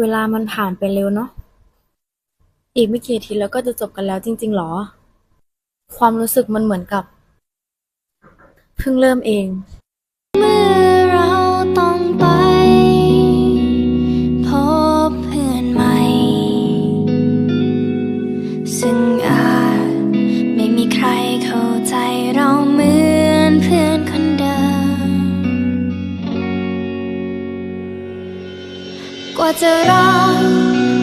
เวลามันผ่านไปเร็วเนอะ อีกไม่กี่อาทิตย์แล้วก็จะจบกันแล้วจริง ๆ หรอ ความรู้สึกมันเหมือนกับ เพิ่งเริ่มเอง ว่าจะรอ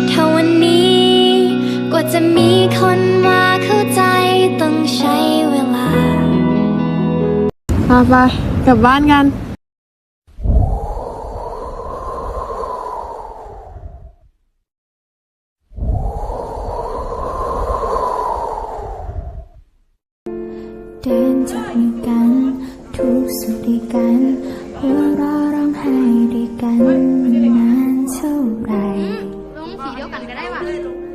เท่าวันนี้ กว่าจะมีคนมาเข้าใจต้องใช้เวลามาไปกลับบ้านกัน เดินจับมือกัน ทุกสุขด้วยกันหัวเราะร้องไห้ด้วยกันนาน งสีเดียวกันก็ได้ว่ะ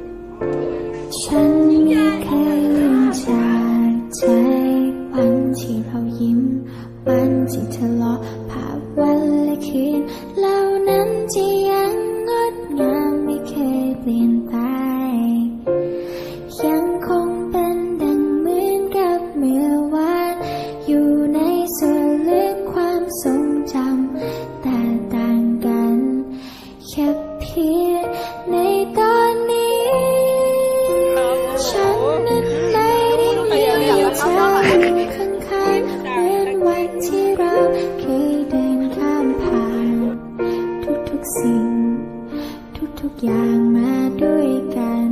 ทุกอย่างมาด้วยกัน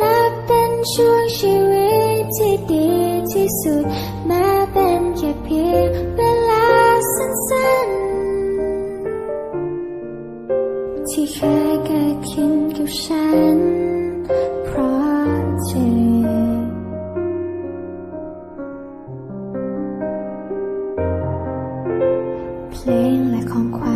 นับเป็นช่วงชีวิตที่ดีที่สุด แม้เป็นแค่เพียงเวลาสั้นๆ ที่เคยเกิดขึ้นกับฉัน เพราะเธอเพลงและของขวัญ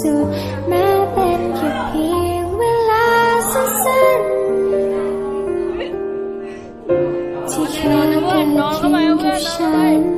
สุดแม้เป็นแค่เพียงเวลาสั้นๆที่เธอเป็นเพียงกับฉัน